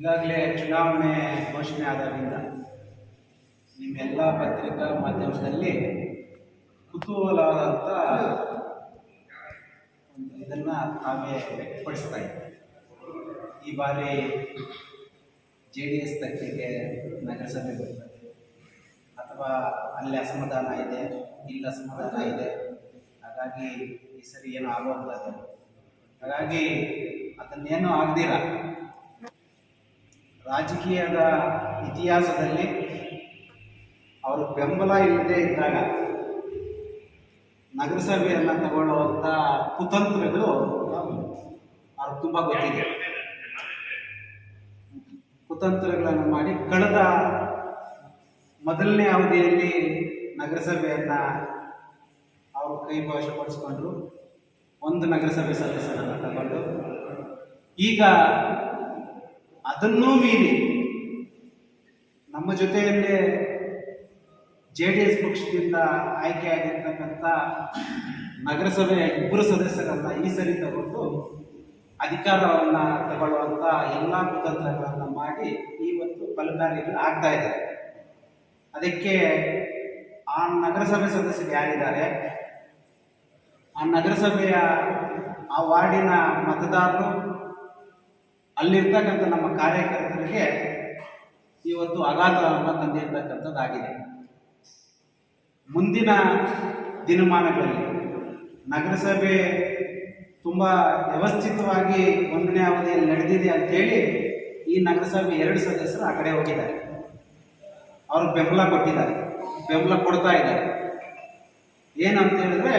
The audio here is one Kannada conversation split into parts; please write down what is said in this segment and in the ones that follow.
ಈಗಾಗಲೇ ಚುನಾವಣೆ ಘೋಷಣೆ ಆದಾಗಿಂದ ನಿಮ್ಮೆಲ್ಲ ಪತ್ರಿಕಾ ಮಾಧ್ಯಮದಲ್ಲಿ ಕುತೂಹಲವಾದಂಥ ಇದನ್ನು ತಾವೇ ವ್ಯಕ್ತಪಡಿಸ್ತಾ ಇದ್ದೀವಿ ಈ ಬಾರಿ ಜೆ ಡಿ ಎಸ್ ತಕ್ಕಿಗೆ ನಗರಸಭೆ ಬರ್ತದೆ ಅಥವಾ ಅಲ್ಲಿ ಅಸಮಾಧಾನ ಇದೆ, ಇಲ್ಲಿ ಅಸಮಾಧಾನ ಇದೆ. ಹಾಗಾಗಿ ಈ ಸರಿ ಏನೂ ಆಗೋದಿಲ್ಲ ಹಾಗಾಗಿ ಅದನ್ನೇನು ಆಗದಿರ? ರಾಜಕೀಯದ ಇತಿಹಾಸದಲ್ಲಿ ಅವರು ಬೆಂಬಲ ಇಲ್ಲದೆ ಇದ್ದಾಗ ನಗರಸಭೆಯನ್ನು ತಗೊಳ್ಳುವಂಥ ಕುತಂತ್ರಗಳು ಅವ್ರಿಗೆ ತುಂಬ ಗೊತ್ತಿದೆ. ಕುತಂತ್ರಗಳನ್ನು ಮಾಡಿ ಕಳೆದ ಮೊದಲನೇ ಅವಧಿಯಲ್ಲಿ ನಗರಸಭೆಯನ್ನು ಅವರು ಕೈ ಒಂದು ನಗರಸಭೆ ಸದಸ್ಯರನ್ನು ತಗೊಂಡು. ಈಗ ಅದನ್ನೂ ಮೀರಿ ನಮ್ಮ ಜೊತೆಯಲ್ಲೇ ಜೆ ಡಿ ಎಸ್ ಪಕ್ಷದಿಂದ ಆಯ್ಕೆಯಾಗಿರ್ತಕ್ಕಂಥ ನಗರಸಭೆಯ ಇಬ್ಬರು ಸದಸ್ಯರನ್ನ ಈ ಸರಿ ತಗೊಂಡು ಅಧಿಕಾರವನ್ನು ತಗೊಳ್ಳುವಂಥ ಎಲ್ಲ ಕುತಂತ್ರಗಳನ್ನು ಮಾಡಿ ಇವತ್ತು ಫಲಕಾರಿಗಳು ಆಗ್ತಾ ಇದೆ. ಅದಕ್ಕೆ ಆ ನಗರಸಭೆ ಸದಸ್ಯರು ಯಾರಿದ್ದಾರೆ? ಆ ನಗರಸಭೆಯ ಆ ವಾರ್ಡಿನ ಮತದಾರರು ಅಲ್ಲಿರ್ತಕ್ಕಂಥ ನಮ್ಮ ಕಾರ್ಯಕರ್ತರಿಗೆ ಇವತ್ತು ಆಘಾತವನ್ನು ತಂದಿರತಕ್ಕಂಥದ್ದಾಗಿದೆ. ಮುಂದಿನ ದಿನಮಾನಗಳಲ್ಲಿ ನಗರಸಭೆ ತುಂಬ ವ್ಯವಸ್ಥಿತವಾಗಿ ಒಂದನೇ ಅವಧಿಯಲ್ಲಿ ನಡೆದಿದೆ ಅಂತೇಳಿ ಈ ನಗರಸಭೆ ಎರಡು ಸದಸ್ಯರು ಆ ಕಡೆ ಹೋಗಿದ್ದಾರೆ. ಅವರು ಬೆಂಬಲ ಕೊಟ್ಟಿದ್ದಾರೆ. ಬೆಂಬಲ ಕೊಡ್ತಾ ಇದ್ದಾರೆ. ಏನಂತ ಹೇಳಿದ್ರೆ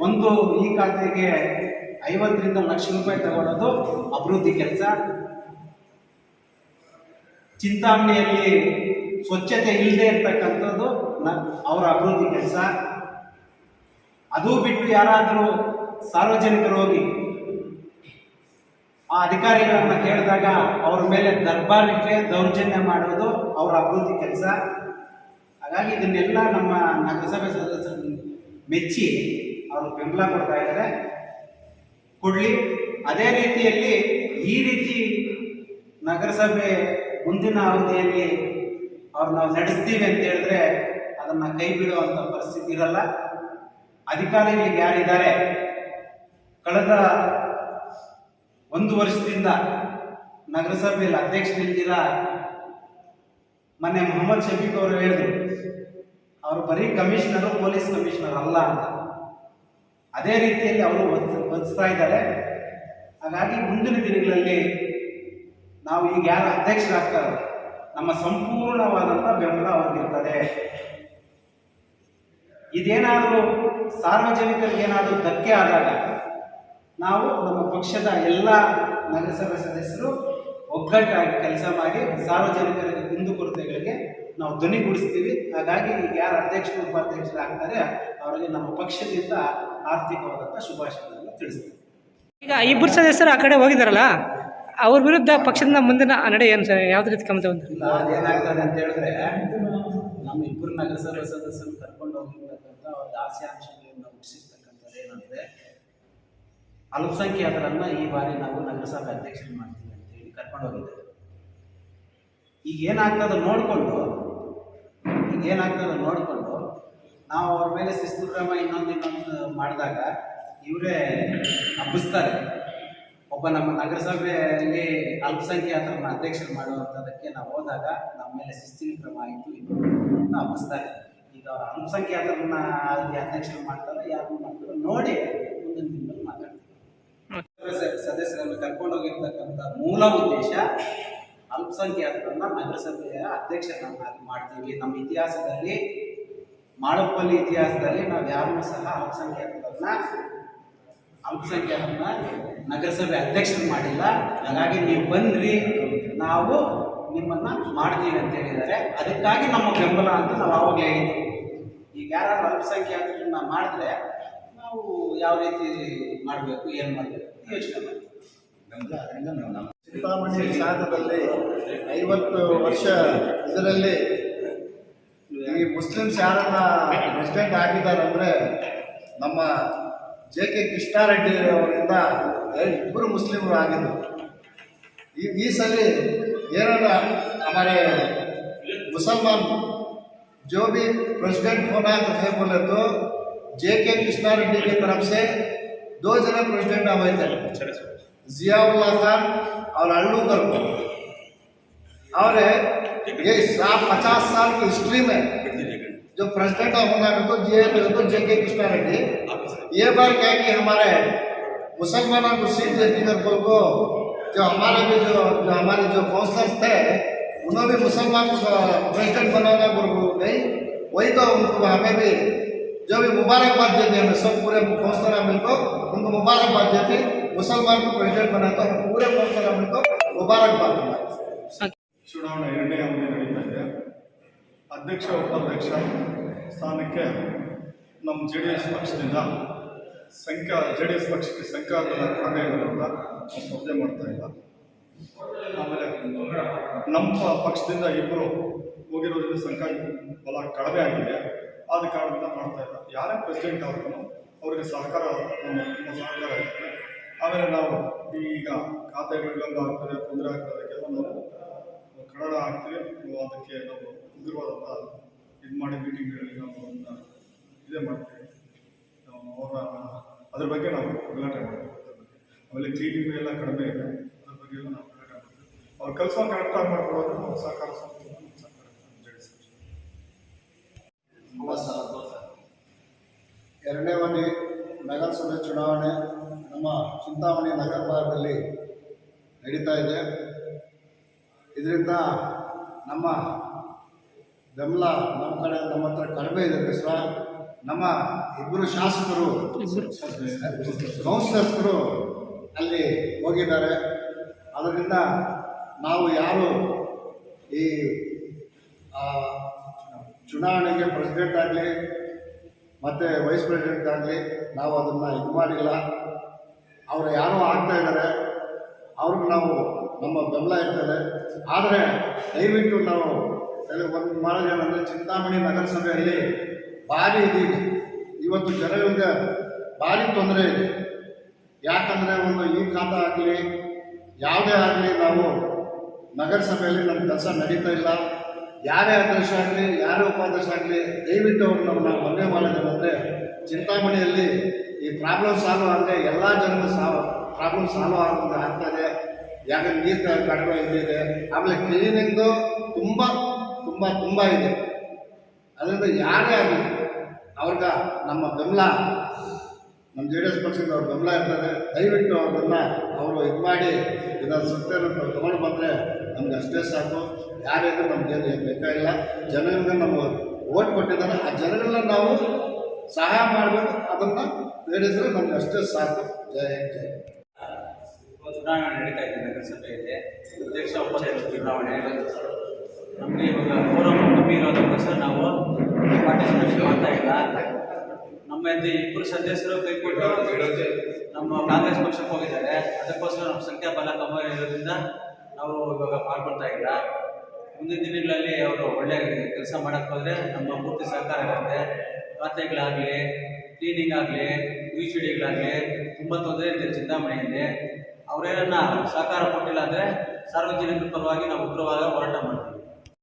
ಒಂದು ಈ ಖಾತೆಗೆ ಐವತ್ತರಿಂದ ಲಕ್ಷ ರೂಪಾಯಿ ತಗೊಳ್ಳೋದು ಅಭಿವೃದ್ಧಿ ಕೆಲಸ. ಚಿಂತಾಮಣಿಯಲ್ಲಿ ಸ್ವಚ್ಛತೆ ಇಲ್ಲದೆ ಇರ್ತಕ್ಕಂಥದ್ದು ಅವರ ಅಭಿವೃದ್ಧಿ ಕೆಲಸ. ಅದು ಬಿಟ್ಟು ಯಾರಾದರೂ ಸಾರ್ವಜನಿಕರು ಹೋಗಿ ಆ ಅಧಿಕಾರಿಗಳನ್ನ ಕೇಳಿದಾಗ ಅವ್ರ ಮೇಲೆ ದರ್ಬಾರಿಕೆ ದೌರ್ಜನ್ಯ ಮಾಡೋದು ಅವರ ಅಭಿವೃದ್ಧಿ ಕೆಲಸ. ಹಾಗಾಗಿ ಇದನ್ನೆಲ್ಲ ನಮ್ಮ ನಗರಸಭೆ ಸದಸ್ಯರು ಮೆಚ್ಚಿ ಅವರು ಬೆಂಬಲ ಕೊಡ್ತಾ ಇದ್ದಾರೆ. ಕೊಡಲಿ. ಅದೇ ರೀತಿಯಲ್ಲಿ ಈ ರೀತಿ ನಗರಸಭೆ ಮುಂದಿನ ಅವಧಿಯಲ್ಲಿ ಅವ್ರು ನಾವು ನಡೆಸ್ತೀವಿ ಅಂತ ಹೇಳಿದ್ರೆ ಅದನ್ನು ಕೈ ಬಿಡುವಂಥ ಪರಿಸ್ಥಿತಿ ಇರಲ್ಲ. ಅಧಿಕಾರಿಗಳಿಗೆ ಯಾರಿದ್ದಾರೆ? ಕಳೆದ ಒಂದು ವರ್ಷದಿಂದ ನಗರಸಭೆಯಲ್ಲಿ ಅಧ್ಯಕ್ಷರಿದ್ದೀರ ಮೊನ್ನೆ ಮೊಹಮ್ಮದ್ ಶಫೀಕ್ ಅವರು ಹೇಳಿದ್ರು, ಅವರು ಬರೀ ಕಮಿಷನರು, ಪೊಲೀಸ್ ಕಮಿಷನರ್ ಅಲ್ಲ ಅಂತ. ಅದೇ ರೀತಿಯಲ್ಲಿ ಅವರು ಒದಿಸ್ತಾ ಇದ್ದಾರೆ. ಹಾಗಾಗಿ ಮುಂದಿನ ದಿನಗಳಲ್ಲಿ ನಾವು ಈಗ ಯಾರು ಅಧ್ಯಕ್ಷರಾಗ್ತಾರೆ, ನಮ್ಮ ಸಂಪೂರ್ಣವಾದಂಥ ಬೆಂಬಲ ಅವ್ರಿಗಿರ್ತದೆ. ಇದೇನಾದರೂ ಸಾರ್ವಜನಿಕರಿಗೆ ಏನಾದರೂ ಧಕ್ಕೆ ಆದಾಗ ನಾವು ನಮ್ಮ ಪಕ್ಷದ ಎಲ್ಲ ನಗರಸಭೆ ಸದಸ್ಯರು ಒಗ್ಗಟ್ಟಾಗಿ ಕೆಲಸ ಮಾಡಿ ಸಾರ್ವಜನಿಕರಿಗೆ ಕುಂದುಕೊರತೆಗಳಿಗೆ ನಾವು ಧ್ವನಿಗೂಡಿಸ್ತೀವಿ ಹಾಗಾಗಿ ಈಗ ಯಾರು ಅಧ್ಯಕ್ಷರು ಉಪಾಧ್ಯಕ್ಷರಾಗ್ತಾರೆ ಅವರಿಗೆ ನಮ್ಮ ಪಕ್ಷದಿಂದ ಆರ್ಥಿಕವಾದಂಥ ಶುಭಾಶಯಗಳನ್ನು ತಿಳಿಸ್ತೀವಿ. ಈಗ ಇಬ್ಬರು ಸದಸ್ಯರು ಆ ಕಡೆ ಹೋಗಿದಾರಲ್ಲ ಅವ್ರ ವಿರುದ್ಧ ಪಕ್ಷದಿಂದ ಮುಂದಿನ ನಡೆ ಏನು ಸರ್? ಯಾವ್ದು ರೀತಿ ಇಲ್ಲ ಅದೇನಾಗ್ತದೆ ಅಂತ ಹೇಳಿದ್ರೆ ನಮ್ಮ ಇಬ್ಬರು ನಗರಸಭೆ ಸದಸ್ಯರು ಕರ್ಕೊಂಡು ಹೋಗಿರ್ತಕ್ಕಂಥ ಒಂದು ಆಶಯಾಂಶಗಳನ್ನು ಹುಟ್ಟಿಸಿರ್ತಕ್ಕಂಥದ್ದು ಏನಂದ್ರೆ ಅಲ್ಪಸಂಖ್ಯಾತರನ್ನ ಈ ಬಾರಿ ನಾವು ನಗರಸಭೆ ಅಧ್ಯಕ್ಷರು ಮಾಡ್ತೀವಿ ಅಂತ ಹೇಳಿ ಕರ್ಕೊಂಡು ಹೋಗಿದ್ದೇವೆ ಈಗ ಏನಾಗ್ತದೆ ನೋಡಿಕೊಂಡು ಏನಾಗ್ತದೆ ನೋಡಿಕೊಂಡು ನಾವು ಅವ್ರ ಮೇಲೆ ಶಿಸ್ತು ಕ್ರಮ ಇನ್ನೊಂದು ಇನ್ನೊಂದು ಮಾಡಿದಾಗ ಇವರೇ ಹಬ್ಬಿಸ್ತಾರೆ. ಒಬ್ಬ ನಮ್ಮ ನಗರಸಭೆಯಲ್ಲಿ ಅಲ್ಪಸಂಖ್ಯಾತರನ್ನ ಅಧ್ಯಕ್ಷರು ಮಾಡುವಂಥದ್ದಕ್ಕೆ ನಾವು ಹೋದಾಗ ನಮ್ಮ ಮೇಲೆ ಶಿಸ್ತಿನ ಕ್ರಮ ಆಯಿತು ಇದು ಅಂತ ಹಬ್ಬಿಸ್ತಾರೆ. ಈಗ ಅವ್ರು ಅಲ್ಪಸಂಖ್ಯಾತರನ್ನ ಅಲ್ಲಿ ಅಧ್ಯಕ್ಷರು ಮಾಡ್ತಾರೆ ಯಾರು ಮಾಡ್ತಾರೆ ನೋಡಿ ಮುಂದಿನ ದಿನದಲ್ಲಿ ಮಾತಾಡ್ತೀವಿ. ಸದಸ್ಯ- ಸದಸ್ಯರನ್ನು ಕರ್ಕೊಂಡು ಹೋಗಿರ್ತಕ್ಕಂಥ ಮೂಲ ಉದ್ದೇಶ ಅಲ್ಪಸಂಖ್ಯಾತರನ್ನ ನಗರಸಭೆಯ ಅಧ್ಯಕ್ಷರನ್ನಾಗಿ ಮಾಡ್ತೀವಿ. ನಮ್ಮ ಇತಿಹಾಸದಲ್ಲಿ ಮಾಳಪ್ಪಲ್ಲಿ ಇತಿಹಾಸದಲ್ಲಿ ನಾವು ಯಾರನ್ನೂ ಸಹ ಅಲ್ಪಸಂಖ್ಯಾತರನ್ನ ಅಲ್ಪಸಂಖ್ಯಾತರನ್ನ ನಗರಸಭೆ ಅಧ್ಯಕ್ಷರು ಮಾಡಿಲ್ಲ. ಹಾಗಾಗಿ ನೀವು ಬಂದ್ರಿ, ನಾವು ನಿಮ್ಮನ್ನ ಮಾಡ್ತೀವಿ ಅಂತ ಹೇಳಿದ್ದಾರೆ. ಅದಕ್ಕಾಗಿ ನಮ್ಮ ಬೆಂಬಲ ಅಂತ ನಾವು ಆವಾಗಲೇ ಹೇಳಿದ್ವಿ. ಈಗ ಯಾರು ಅಲ್ಪಸಂಖ್ಯಾತರನ್ನ ಮಾಡಿದ್ರೆ ನಾವು ಯಾವ ರೀತಿ ಮಾಡಬೇಕು, ಏನು ಮಾಡಬೇಕು ಯೋಚನೆ ಮಾಡ್ತೀವಿ. ಚಿಂತಾಮಣಿ ಶಾಖದಲ್ಲಿ ಐವತ್ತು ವರ್ಷ ಇದರಲ್ಲಿ ಈ ಮುಸ್ಲಿಮ್ಸ್ ಯಾರನ್ನ ಪ್ರೆಸಿಡೆಂಟ್ ಆಗಿದ್ದಾರೆ ಅಂದರೆ ನಮ್ಮ ಜೆ ಕೆ ಕೃಷ್ಣಾರೆಡ್ಡಿ ಅವರಿಂದ ಇಬ್ಬರು ಮುಸ್ಲಿಮರು ಆಗಿದ್ರು ಈ ಈ ಸಲ ये ना हमारे मुसलमान जो भी प्रेसिडेंट होना है बोले तो जे के कृष्णा रेड्डी की तरफ से दो जने प्रेसिडेंट हुए थे जियाउल्ला खान और अल्लूकर को। और ये पचास साल की हिस्ट्री में जो प्रेसिडेंट ऑफ़ होना है तो जे तो जे के कृष्णा रेड्डी। ये बार क्या है कि हमारे मुसलमानों को सीट देती कर को, जो हमारे भी जो जो हमारे जो काउंसलर्स थे, उन्होंने भी मुसलमान को प्रेसिडेंट बनाना बोल को गई वही तो उनको हमें भी, जो भी मुबारकबाद देते हमें सब पूरे काउंसलर मिलकर उनको मुबारकबाद देते। मुसलमान को प्रेसिडेंट बनाए तो हम पूरे काउंसलर मिलकर मुबारकबाद देते ಚುನಾವಣೆ ಎರಡನೇ ಅವಧಿ ನಡೀತಾ ಇದೆ ಅಧ್ಯಕ್ಷ ಉಪಾಧ್ಯಕ್ಷ ಸ್ಥಾನಕ್ಕೆ ನಮ್ಮ ಜೆ ಡಿ ಎಸ್ ಪಕ್ಷದಿಂದ ಸಂಖ್ಯಾ ಜೆ ಡಿ ಎಸ್ ಪಕ್ಷಕ್ಕೆ ಸಂಖ್ಯಾಬಲ ಕಡಿಮೆ ಇರೋದ್ರಿಂದ ನಾವು ಸ್ಪರ್ಧೆ ಮಾಡ್ತಾ ಇಲ್ಲ ಆಮೇಲೆ ನಮ್ಮ ಪ- ಪಕ್ಷದಿಂದ ಇಬ್ಬರು ಹೋಗಿರೋದ್ರಿಂದ ಸಂಖ್ಯಾ ಬಲ ಕಡಿಮೆ ಆಗಿದೆ ಆದ ಕಾರಣದಿಂದ ಮಾಡ್ತಾ ಇಲ್ಲ ಯಾರೇ ಪ್ರೆಸಿಡೆಂಟ್ ಆದ್ರೂ ಅವರಿಗೆ ಸಹಕಾರ ನಮ್ಮ ತುಂಬ ಸಹಕಾರ ಇರುತ್ತೆ ಆಮೇಲೆ ನಾವು ಈಗ ಖಾತೆಗಳಿಗೆಲ್ಲ ಆಗ್ತದೆ, ತೊಂದರೆ ಕೆಲವು ನಾವು ಕನ್ನಡ ನಾವು ಅದಕ್ಕೆ ನಾವು ಉಗ್ರವಾದಂಥ ಇದು ಮಾಡಿ ಮೀಟಿಂಗ್ಗಳಲ್ಲಿ ನಾವು ಅದನ್ನು ಇದೇ ಮಾಡ್ತೀವಿ. ನಾವು ಅವರ, ಅದ್ರ ಬಗ್ಗೆ ನಾವು ಗಲಾಟೆ ಮಾಡ್ತೀವಿ. ಆಮೇಲೆ ಕ್ಲೀನಿಂಗ್ ಎಲ್ಲ ಕಡಿಮೆ ಇದೆ. ಅದ್ರ ಬಗ್ಗೆ ಎಲ್ಲ ನಾವು ಗಲಾಟೆ ಮಾಡ್ತೀವಿ. ಅವ್ರ ಕೆಲಸ ಕರೆಕ್ಟಾಗಿ ಮಾಡ್ಕೊಡೋದು ನಾವು ಸಹಕಾರ ಜಡಿಸ್ತೀವಿ ಎರಡನೇ ಮನೆ ನಗರಸಭೆ ಚುನಾವಣೆ ನಮ್ಮ ಚಿಂತಾಮಣಿ ನಗರ ಭಾಗದಲ್ಲಿ ನಡೀತಾ ಇದೆ. ಇದರಿಂದ ನಮ್ಮ ಬೆಂಬಲ ನಮ್ಮ ಕಡೆ ನಮ್ಮ ಹತ್ರ ಕಡಿಮೆ ಇದೆ ಸರ್ ನಮ್ಮ ಇಬ್ಬರು ಶಾಸಕರು, ಕೌನ್ಸಿಲರ್ಸ್ಗಳು ಅಲ್ಲಿ ಹೋಗಿದ್ದಾರೆ. ಅದರಿಂದ ನಾವು ಯಾರು ಈ ಚುನಾವಣೆಗೆ ಪ್ರೆಸಿಡೆಂಟ್ ಆಗಲಿ, ಮತ್ತು ವೈಸ್ ಪ್ರೆಸಿಡೆಂಟ್ ಆಗಲಿ, ನಾವು ಅದನ್ನು ಇದು ಮಾಡಿಲ್ಲ. ಅವರು ಯಾರೋ ಆಗ್ತಾ ಇದ್ದಾರೆ, ಅವ್ರಿಗೆ ನಾವು ನಮ್ಮ ಬೆಂಬಲ ಇರ್ತದೆ. ಆದರೆ ದಯವಿಟ್ಟು ನಾವು ಒಂದು ಮಾಡೋದು ಚಿಂತಾಮಣಿ ನಗರಸಭೆಯಲ್ಲಿ ಭಾರಿ ಇದೀವಿ ಇವತ್ತು ಜನಗಳಿಗೆ ಭಾರಿ ತೊಂದರೆ ಇದೆ. ಯಾಕಂದರೆ ಒಂದು ಈ ಖಾತಾ ಆಗಲಿ, ಯಾವುದೇ ಆಗಲಿ ನಾವು ನಗರಸಭೆಯಲ್ಲಿ ನಮ್ಮ ಕೆಲಸ ನಡೀತಾ ಇಲ್ಲ. ಯಾರೇ ಅಧ್ಯಕ್ಷ ಆಗಲಿ, ಯಾರೇ ಉಪಾಧ್ಯಕ್ಷ ಆಗಲಿ, ದಯವಿಟ್ಟು ಅವ್ರನ್ನ ನಾವು ಮನವಿ ಮಾಡೋದೇನೆಂದರೆ ಚಿಂತಾಮಣಿಯಲ್ಲಿ ಪ್ರಾಬ್ಲಮ್ ಸಾಲ್ವ್ ಆದರೆ ಎಲ್ಲ ಜನರು ಸಾಲ್ವ್ ಪ್ರಾಬ್ಲಮ್ ಸಾಲ್ವ್ ಆಗೋದು ಆಗ್ತದೆ ಯಾಕಂದ್ರೆ ನೀರು ಕಡಿಮೆ ಇದ್ದಿದೆ. ಆಮೇಲೆ ಕ್ಲೀನಿಂಗು ತುಂಬ ತುಂಬ ತುಂಬ ಇದೆ. ಅದರಿಂದ ಯಾರೇ ಆಗಲಿ, ಅವ್ರಿಗೆ ನಮ್ಮ ಬೆಂಬಲ ನಮ್ಮ ಜೆ ಡಿ ಎಸ್ ಪಕ್ಷದಿಂದ ಅವ್ರ ಬೆಂಬಲ ಇರ್ತದೆ. ದಯವಿಟ್ಟು ಅವ್ರನ್ನ ಅವರು ಇದು ಮಾಡಿ ಇದನ್ನು ಸತ್ಯನ ತೊಗೊಂಡು ಬಂದರೆ ನಮ್ಗೆ ಅಷ್ಟೇ ಸಾಕು. ಯಾರಿಗೂ ನಮ್ಗೆ ಏನು ಬೇಕಾಗಿಲ್ಲ. ಜನರಿಂದ ನಮ್ಮ ಓಟ್ ಕೊಟ್ಟಿದ್ದಾರೆ. ಆ ಜನಗಳನ್ನ ನಾವು ಸಹಾಯ ಮಾಡಬೇಕು, ಅದನ್ನು ಬೇಡಿಸಿದ್ರೆ ನಮ್ಗೆ ಅಷ್ಟೇ ಸಾಕು. ಜಯ ಜಯ ಚುನಾವಣೆ ನಡೀತಾ ಇದೆ ನಗರಸಭೆಯಲ್ಲಿ ಅಧ್ಯಕ್ಷ ಉಪಾಧ್ಯಕ್ಷ ಚುನಾವಣೆ ನಮಗೆ ಇವಾಗ ಗೌರವ ಕಮ್ಮಿ ಇರೋದಕ್ಕೋಸ್ಕರ ನಾವು? ಪಾರ್ಟಿಸಿಪೇಷನ್ ಮಾಡ್ತಾ ಇಲ್ಲ. ನಮ್ಮ ಹಿಂದೆ ಇಬ್ಬರು ಸದಸ್ಯರು ಕೈಕೊಟ್ಟು ನಮ್ಮ ಕಾಂಗ್ರೆಸ್ ಪಕ್ಷಕ್ಕೆ ಹೋಗಿದ್ದಾರೆ. ಅದಕ್ಕೋಸ್ಕರ ನಮ್ಮ ಸಂಖ್ಯಾಬಲ ಕಮ್ಮಿ ಇರೋದ್ರಿಂದ ನಾವು ಇವಾಗ ಪಾಲ್ಗೊಳ್ತಾ ಇಲ್ಲ. ಮುಂದಿನ ದಿನಗಳಲ್ಲಿ ಅವರು ಒಳ್ಳೆ ಕೆಲಸ ಮಾಡಕ್ಕೆ ಹೋದರೆ ನಮ್ಮ ಪೂರ್ತಿ ಸಹಕಾರ ಇರುತ್ತೆ ಖಾತೆಗಳಾಗಲಿ ಕ್ಲೀನಿಂಗ್ ಆಗಲಿ ಯು ಸಿ ಡಿಗಳಾಗಲಿ ತುಂಬ ತೊಂದರೆ ಇದೆ ಚಿಂತಾಮಣಿಯಲ್ಲಿ ಅವರೇನನ್ನ ಸಹಕಾರ ಕೊಟ್ಟಿಲ್ಲ ಅಂದರೆ ಸಾರ್ವಜನಿಕರ ಪರವಾಗಿ ನಾವು ಉಗ್ರವಾದ ಹೋರಾಟ ಮಾಡ್ತೀವಿ.